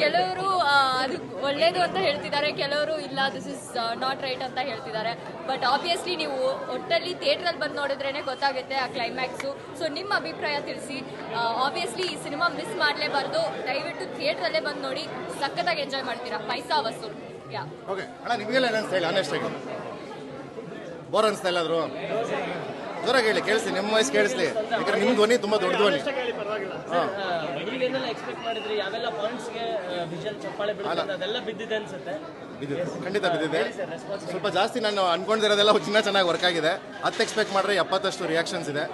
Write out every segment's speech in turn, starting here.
ಕೆಲವರು ಅದು ಒಳ್ಳೇದು ಅಂತ ಹೇಳ್ತಿದ್ದಾರೆ, ಕೆಲವರು ಇಲ್ಲ ದಿಸ್ ಇಸ್ ನಾಟ್ ರೈಟ್ ಅಂತ ಹೇಳ್ತಿದ್ದಾರೆ. ಬಟ್ ಆಬ್ವಿಯಸ್ಲಿ ನೀವು ಒಟ್ಟಲ್ಲಿ ಥಿಯೇಟ್ರಲ್ಲಿ ಬಂದು ನೋಡಿದ್ರೇ ಗೊತ್ತಾಗುತ್ತೆ ಆ ಕ್ಲೈಮ್ಯಾಕ್ಸು ಸೊ ನಿಮ್ಮ ಅಭಿಪ್ರಾಯ ತಿಳಿಸಿ. ಆಬ್ವಿಯಸ್ಲಿ ಈ ಸಿನಿಮಾ ಮಿಸ್ ಮಾಡಲೇಬಾರ್ದು. ದಯವಿಟ್ಟು ಥಿಯೇಟ್ರಲ್ಲೇ ಬಂದು ನೋಡಿ, ಸಖತ್ತಾಗಿ ಎಂಜಾಯ್ ಮಾಡ್ತೀರಾ? ಪೈಸಾ ವಸೂಲ್. ಯಾ ಓಕೆ ಅಣ್ಣ, ನಿಮಗೆಲ್ಲ ಅನಿಸ್ತಾ ಇಲ್ಲ? ಬೋರ್ ಅನಿಸ್ತಾ ಇಲ್ಲ ಜೋರಾಗಿ ಹೇಳಿ ಕೇಳಿಸಿ ನಿಮ್ಮ ವಾಯ್ಸ್ ಕೇಳಿಸ್ಲಿ. ಯಾಕಂದ್ರೆ ನಿಮ್ಮ ಧ್ವನಿ ತುಂಬಾ ದೊಡ್ಡ ಧ್ವನಿ. ಹಾಂ. ಬಿದ್ದಿದೆ ಖಂಡಿತ ಬಿದ್ದಿದೆ. ಸ್ವಲ್ಪ ಜಾಸ್ತಿ ನಾನು ಅನ್ಕೊಂಡಿರೋದೆಲ್ಲ ಚಿನ್ನ ಚೆನ್ನಾಗಿ ವರ್ಕ್ ಆಗಿದೆ. ಹತ್ತು ಎಕ್ಸ್ಪೆಕ್ಟ್ ಮಾಡಿದ್ರೆ ಎಪ್ಪತ್ತಷ್ಟು ರಿಯಾಕ್ಷನ್ಸ್ ಇದೆ.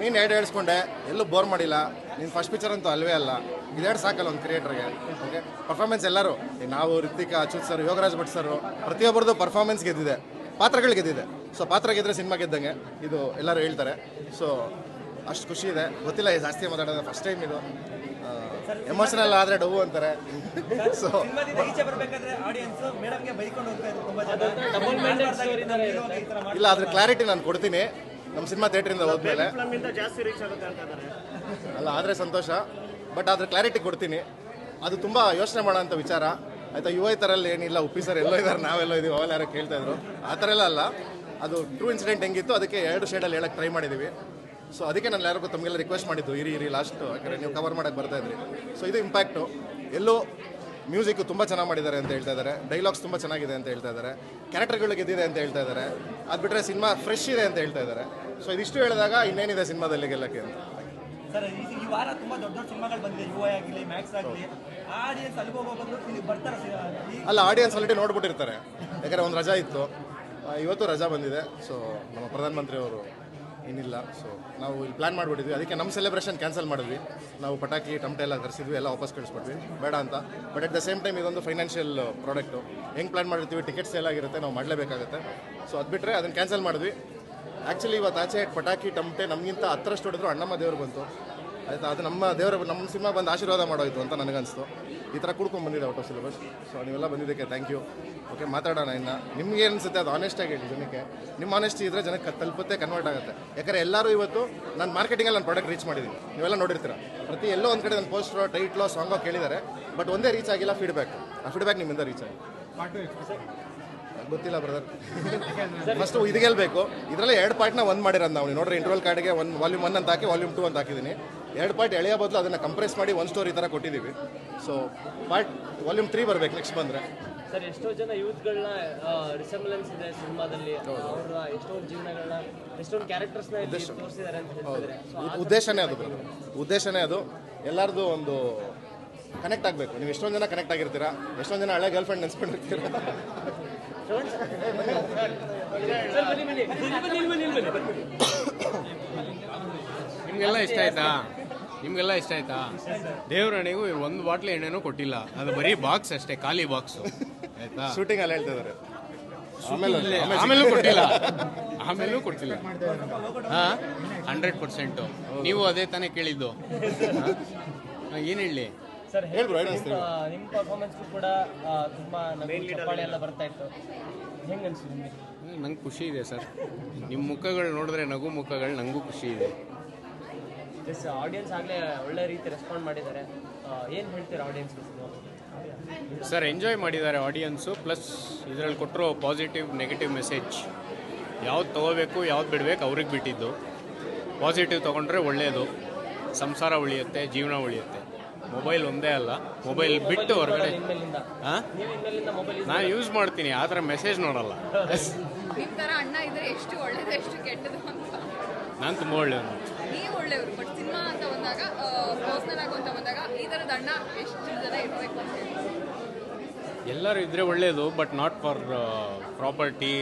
ನೀನು ಎರಡು ಹೇಳಿಸ್ಕೊಂಡೆ ಎಲ್ಲೂ ಬೋರ್ ಮಾಡಿಲ್ಲ. ನೀನು ಫಸ್ಟ್ ಪಿಕ್ಚರ್ ಅಂತೂ ಅಲ್ವೇ ಅಲ್ಲ. ಇದೆರಡು ಸಾಕಲ್ಲ ಒಂದು ಕ್ರಿಯೇಟರ್ಗೆ ಓಕೆ ಪರ್ಫಾರ್ಮೆನ್ಸ್ ಎಲ್ಲರೂ. ನಾವು ರಿತಿಕಾ ಅಚ್ಯುತ್ ಸರ್ ಯೋಗರಾಜ್ ಭಟ್ ಸರ್ ಪ್ರತಿಯೊಬ್ಬರದು ಪರ್ಫಾರ್ಮೆನ್ಸ್ ಗೆದ್ದಿದೆ. ಪಾತ್ರಗಳು ಗೆದ್ದಿದೆ. ಸೊ ಪಾತ್ರ ಗೆದ್ರೆ ಸಿನಿಮಾ ಗೆದ್ದಂಗೆ. ಇದು ಎಲ್ಲರೂ ಹೇಳ್ತಾರೆ. ಸೊ ಅಷ್ಟು ಖುಷಿ ಇದೆ. ಗೊತ್ತಿಲ್ಲ ಇದು ಜಾಸ್ತಿ ಮಾತಾಡೋದು ಫಸ್ಟ್ ಟೈಮ್ ಇದು. ಎಮೋಷನಲ್ ಆದರೆ ಡವು ಅಂತಾರೆ. ಸೊ ಇಲ್ಲ ಅದ್ರ ಕ್ಲಾರಿಟಿ ನಾನು ಕೊಡ್ತೀನಿ. ನಮ್ಮ ಸಿನಿಮಾ ಥಿಯೇಟ್ರಿಂದ ಹೋದ್ಮೇಲೆ. ಅಲ್ಲ ಆದರೆ ಸಂತೋಷ. ಬಟ್ ಅದ್ರ ಕ್ಲಾರಿಟಿ ಕೊಡ್ತೀನಿ. ಅದು ತುಂಬ ಯೋಚನೆ ಮಾಡೋಂಥ ವಿಚಾರ. ಆಯ್ತಾ ಯುವ ಥರಲ್ಲಿ ಏನಿಲ್ಲ ಉಪ್ಪಿ ಸರ್ ಎಲ್ಲೋ ಇದ್ದಾರೆ ನಾವೆಲ್ಲೋ ಇದೀವಿ ಅವೆಲ್ಲ ಯಾರೋ ಕೇಳ್ತಾಯಿದ್ರು ಆ ಥರ ಎಲ್ಲ ಅಲ್ಲ. ಅದು ಟ್ರೂ ಇನ್ಸಿಡೆಂಟ್ ಹೆಂಗಿತ್ತು ಅದಕ್ಕೆ ಎರಡು ಶೇಡಲ್ಲಿ ಹೇಳಕ್ಕೆ ಟ್ರೈ ಮಾಡಿದ್ದೀವಿ ಸೊ ಅದಕ್ಕೆ ನಾನು ಯಾರಿಗೂ ತಮಗೆಲ್ಲ ರಿಕ್ವೆಸ್ಟ್ ಮಾಡಿದ್ದು ಇರಿ ಇರಿ ಲಾಸ್ಟು ಯಾಕಂದರೆ ನೀವು ಕವರ್ ಮಾಡೋಕ್ಕೆ ಬರ್ತಾ ಇದ್ರಿ. ಸೊ ಇದು ಇಂಪ್ಯಾಕ್ಟು ಎಲ್ಲೋ ಮ್ಯೂಸಿಕ್ ತುಂಬ ಚೆನ್ನಾಗಿ ಮಾಡಿದ್ದಾರೆ ಅಂತ ಹೇಳ್ತಾ ಇದ್ದಾರೆ. ಡೈಲಾಗ್ಸ್ ತುಂಬ ಚೆನ್ನಾಗಿದೆ ಅಂತ ಹೇಳ್ತಾ ಇದ್ದಾರೆ. ಕ್ಯಾರೆಕ್ಟರ್ಗಳು ಗೆದ್ದಿದೆ ಅಂತ ಹೇಳ್ತಾ ಇದ್ದಾರೆ. ಅದು ಬಿಟ್ಟರೆ ಸಿನಿಮಾ ಫ್ರೆಶ್ ಇದೆ ಅಂತ ಹೇಳ್ತಾ ಇದ್ದಾರೆ. ಸೊ ಇದಿಷ್ಟು ಹೇಳಿದಾಗ ಇನ್ನೇನಿದೆ ಸಿನಿಮಾದಲ್ಲಿ ಗೆಲ್ಲಕ್ಕೆ ಅಂತ. ಸರ್ ಈ ವಾರ ತುಂಬಾ ದೊಡ್ಡ ದೊಡ್ಡ ಸಿನಿಮಾಗಳು ಬಂದಿದೆ. ಆಗಲಿ ಮ್ಯಾಕ್ಸ್ ಆಗಲಿ. ಆಡಿಯನ್ಸ್ ಅಲ್ಲಿಗೆ ಹೋಗೋ ಬದಲು ಬರ್ತಾರೆ ಅಲ್ಲ ಆಡಿಯನ್ಸ್ ಆಲ್ರೆಡಿ ನೋಡ್ಬಿಟ್ಟಿರ್ತಾರೆ. ಯಾಕಂದ್ರೆ ಒಂದು ರಜಾ ಇತ್ತು. ಇವತ್ತು ರಜಾ ಬಂದಿದೆ ಸೊ ನಮ್ಮ ಪ್ರಧಾನಮಂತ್ರಿ ಅವರು ಏನಿಲ್ಲ ಸೊ ನಾವು ಇಲ್ಲಿ ಪ್ಲ್ಯಾನ್ ಮಾಡಿಬಿಟ್ಟಿದ್ವಿ. ಅದಕ್ಕೆ ನಮ್ಮ ಸೆಲೆಬ್ರೇಷನ್ ಕ್ಯಾನ್ಸಲ್ ಮಾಡಿದ್ವಿ. ನಾವು ಪಟಾಕಿ, ಟಮಟೆ ಎಲ್ಲ ತರಿಸಿದ್ವಿ, ಎಲ್ಲ ವಾಪಸ್ ಕಳಿಸ್ಬಿಟ್ವಿ ಬೇಡ ಅಂತ. But at the same time ಇದೊಂದು ಫೈನಾನ್ಷಿಯಲ್ ಪ್ರಾಡಕ್ಟು ಹೆಂಗೆ ಪ್ಲ್ಯಾನ್ ಮಾಡಿರ್ತೀವಿ ಟಿಕೆಟ್ ಸೇಲ್ ಆಗಿರುತ್ತೆ, ನಾವು ಮಾಡಲೇಬೇಕಾಗುತ್ತೆ. ಸೊ ಅದು ಬಿಟ್ಟರೆ ಅದನ್ನು ಕ್ಯಾನ್ಸಲ್ ಮಾಡಿದ್ವಿ. ಆ್ಯಕ್ಚುಲಿ ಇವತ್ತು ಆಚೆ ಪಟಾಕಿ, ಟಮಟೆ ನಮಗಿಂತ ಹತ್ತರಷ್ಟು ಹೊಡೆದ್ರು ಅಣ್ಣಮ್ಮ ದೇವರು ಬಂತು. ಆಯ್ತಾ ಅದು ನಮ್ಮ ದೇವರ ನಮ್ಮ ಸಿನಿಮಾ ಬಂದು ಆಶೀರ್ವಾದ ಮಾಡೋಯ್ತು ಅಂತ ನನಗನ್ನಿಸ್ತು ಈ ಥರ ಕುಡ್ಕೊಂಡು ಬಂದಿದೆ ಔಟ್ ಆಫ್ ಸಿಲೆಬಸ್ ಸೊ ನೀವೆಲ್ಲ ಬಂದಿದ್ದಕ್ಕೆ ಥ್ಯಾಂಕ್ ಯು ಓಕೆ ಮಾತಾಡೋಣ ಇನ್ನು. ನಿಮ್ಗೆ ಅನಿಸುತ್ತೆ? ಅದು ಆನೆಸ್ಟಾಗಿ ಹೇಳಿ ಜನಕ್ಕೆ. ನಿಮ್ಮ ಆನೆಸ್ಟಿ ಇದ್ದರೆ ಜನಕ್ಕೆ ತಲುಪುತ್ತೆ ಕನ್ವರ್ಟ್ ಆಗುತ್ತೆ. ಯಾಕಂದರೆ ಎಲ್ಲರೂ ಇವತ್ತು ನಾನು ಮಾರ್ಕೆಟಿಂಗಲ್ಲಿ ನನ್ನ ಪ್ರಾಡಕ್ಟ್ ರೀಚ್ ಮಾಡಿದ್ದೀನಿ. ನೀವೆಲ್ಲ ನೋಡಿರ್ತೀರ? ಪ್ರತಿ ಎಲ್ಲೋ ಒಂದು ಕಡೆ ನನ್ನ ಪೋಸ್ಟ್ರೋ ಟೈಟ್ಲೋ ಸಾಂಗೋ ಕೇಳಿದ್ದಾರೆ. ಬಟ್ ಒಂದೇ ರೀಚ್ ಆಗಿಲ್ಲ ಫೀಡ್ಬ್ಯಾಕ್ ಆ ಫೀಡ್ಬ್ಯಾಕ್ ನಿಮ್ಮಿಂದ ರೀಚ್ ಆಗಿ ಗೊತ್ತಿಲ್ಲ ಬ್ರದರ್ ಫಸ್ಟ್ ಇದು ಗೆಲ್ಬೇಕು. ಇದರಲ್ಲಿ ಎರಡು ಪಾರ್ಟ್ನ ಒಂದು ಮಾಡಿರೋದು ನಾವು. ನೀವು ನೋಡ್ರಿ ಇಂಟರ್ವಲ್ ಕಾರ್ಡ್ಗೆ ಒಂದು ವಾಲ್ಯೂಮ್ ಒನ್ ಅಂತ ಹಾಕಿ ವಾಲ್ಯೂಮ್ ಟು ಅಂತ ಹಾಕಿದ್ದೀನಿ. ಎರಡು ಪಾರ್ಟ್ ಎಳೆಯ ಬದಲು ಅದನ್ನು ಕಂಪ್ರೆಸ್ ಮಾಡಿ ಒಂದು ಸ್ಟೋರಿ ಥರ ಕೊಟ್ಟಿದ್ದೀವಿ. ಸೊ ಪಾರ್ಟ್ ವಾಲ್ಯೂಮ್ ತ್ರೀ ಬರಬೇಕು ನೆಕ್ಸ್ಟ್ ಬಂದರೆ. ಸರ್ ಎಷ್ಟೋ ಜನ ಯೂತ್ಗಳನ್ನ ರಿಸೆಂಬ್ಲೆನ್ಸ್ ಇದೆ ಸಿನಿಮಾದಲ್ಲಿ. ಅವ್ರ ಎಷ್ಟೊಂದು ಜೀವನಗಳನ್ನ ಎಷ್ಟೊಂದು ಕ್ಯಾರೆಕ್ಟರ್ಸ್ನ ತೋರಿಸಿದ್ದಾರೆ ಅಂತ ಹೇಳ್ತಿದ್ದಾರೆ ಉದ್ದೇಶನೇ ಅದು ಉದ್ದೇಶನೇ ಅದು. ಎಲ್ಲರದು ಒಂದು ಕನೆಕ್ಟ್ ಆಗಬೇಕು. ನೀವು ಎಷ್ಟೊಂದು ಜನ ಕನೆಕ್ಟ್ ಆಗಿರ್ತೀರಾ? ಎಷ್ಟೊಂದು ಜನ ಹಳೆ ಗರ್ಲ್ ಫ್ರೆಂಡ್ ನೆನ್ಸ್ಕೊಂಡಿರ್ತೀರಾ ನಿಮ್ಗೆಲ್ಲ ಇಷ್ಟ ಆಯ್ತಾ? ನಿಮ್ಗೆಲ್ಲ ಇಷ್ಟ ಆಯ್ತಾ? ದೇವರಾಣಿಗೂ ಒಂದು ಬಾಟ್ಲಿ ಎಣ್ಣೆನೂ ಕೊಟ್ಟಿಲ್ಲ. ಅದು ಬರೀ ಬಾಕ್ಸ್ ಅಷ್ಟೇ ಖಾಲಿ ಬಾಕ್ಸ್ ಆಯ್ತಾ? ಶೂಟಿಂಗ್ ಅಲ್ಲಿ ಹೇಳ್ತಾ ಇದ್ದಾರೆ ಆಮೇಲೆ ಆಮೇಲೂ ಕೊಟ್ಟಿಲ್ಲ. ಆಮೇಲೂ ಕೊಟ್ಟಿಲ್ಲ. ಹಾ? ಹಂಡ್ರೆಡ್ ಪರ್ಸೆಂಟು ನೀವು ಅದೇ ತಾನೇ ಕೇಳಿದ್ದು. ಏನು ಹೇಳಿ? ಸರ್ ನಿಮ್ಮ ಪರ್ಫಾರ್ಮೆನ್ಸ್ಗೂ ಕೂಡ ತುಂಬಾ ನಮಗೆ ಚಪ್ಪಾಳೆ ಎಲ್ಲ ಬರ್ತಾ ಇತ್ತು. ಹೆಂಗ್ ಅನ್ಸುತ್ತೆ ನಿಮಗೆ? ನಂಗೆ ಖುಷಿ ಇದೆ ಸರ್. ನಿಮ್ಮ ಮುಖಗಳು ನೋಡಿದ್ರೆ ನಗು ಮುಖಗಳು ನನಗೂ ಖುಷಿ ಇದೆ. ಎಸ್ ಆಡಿಯನ್ಸ್ ಆಗಲೇ ಒಳ್ಳೆ ರೀತಿ ರೆಸ್ಪಾಂಡ್ ಮಾಡಿದ್ದಾರೆ. ಏನು ಹೇಳ್ತೀರಾ ಆಡಿಯನ್ಸ್ ಸರ್ ಎಂಜಾಯ್ ಮಾಡಿದ್ದಾರೆ ಆಡಿಯನ್ಸು ಪ್ಲಸ್ ಇದರಲ್ಲಿ ಕೊಟ್ಟಿರೋ ಪಾಸಿಟಿವ್ ನೆಗೆಟಿವ್ ಮೆಸೇಜ್ ಯಾವ್ದು ತೊಗೋಬೇಕು ಯಾವ್ದು ಬಿಡಬೇಕು ಅವ್ರಿಗೆ ಬಿಟ್ಟಿದ್ದು. ಪಾಸಿಟಿವ್ ತೊಗೊಂಡ್ರೆ ಒಳ್ಳೆಯದು ಸಂಸಾರ ಉಳಿಯುತ್ತೆ ಜೀವನ ಉಳಿಯುತ್ತೆ. ಮೊಬೈಲ್ ಒಂದೇ ಅಲ್ಲ. ಮೊಬೈಲ್ ಬಿಟ್ಟು ಹೊರಗಡೆ ಹಾಂ ನೀವು ಇನ್ಮೇಲಿಂದ ಮೊಬೈಲ್ ನಾನು ಯೂಸ್ ಮಾಡ್ತೀನಿ. ಆ ಥರ ಮೆಸೇಜ್ ನೋಡಲ್ಲ. ನಿಮ್ಮ ಥರ ಅಣ್ಣ ಇದ್ರೆ ಎಷ್ಟು ಒಳ್ಳೇದು ಎಷ್ಟು ಕೆಟ್ಟದು ಅಂತ. ನಾನು ತುಂಬ ಒಳ್ಳೆಯವನು. ನೀವು ಒಳ್ಳೆಯವರು. ಬಟ್ ಸಿನಿಮಾ ಅಂತ ಬಂದಾಗ ಪರ್ಸ್ನಲ್ ಆಗು ಅಂತ ಬಂದಾಗ ಈ ಥರದ ಅಣ್ಣ ಎಷ್ಟು ಜನ ಇರಬೇಕು ಅಂತ ಹೇಳಿ. ಎಲ್ಲರೂ ಇದ್ರೆ ಒಳ್ಳೆಯದು but not for property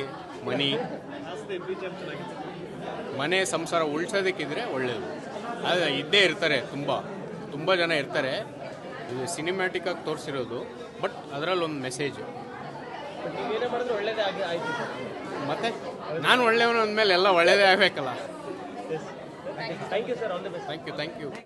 money ಮನೆ ಸಂಸಾರ ಉಳ್ಸೋದಕ್ಕಿದ್ರೆ ಒಳ್ಳೆಯದು ಅದು ಇದ್ದೇ ಇರ್ತಾರೆ ತುಂಬ. ತುಂಬ ಜನ ಇರ್ತಾರೆ. ಇದು ಸಿನಿಮ್ಯಾಟಿಕ್ ಆಗಿ ತೋರಿಸಿರೋದು ಬಟ್ ಅದರಲ್ಲಿ ಒಂದು ಮೆಸೇಜ್ ಮತ್ತೆ? ನಾನು ಒಳ್ಳೆಯವನು ಅಂದಮೇಲೆ ಎಲ್ಲ ಒಳ್ಳೆಯದೇ ಆಗಬೇಕಲ್ಲ. Thank you sir all the best thank you thank you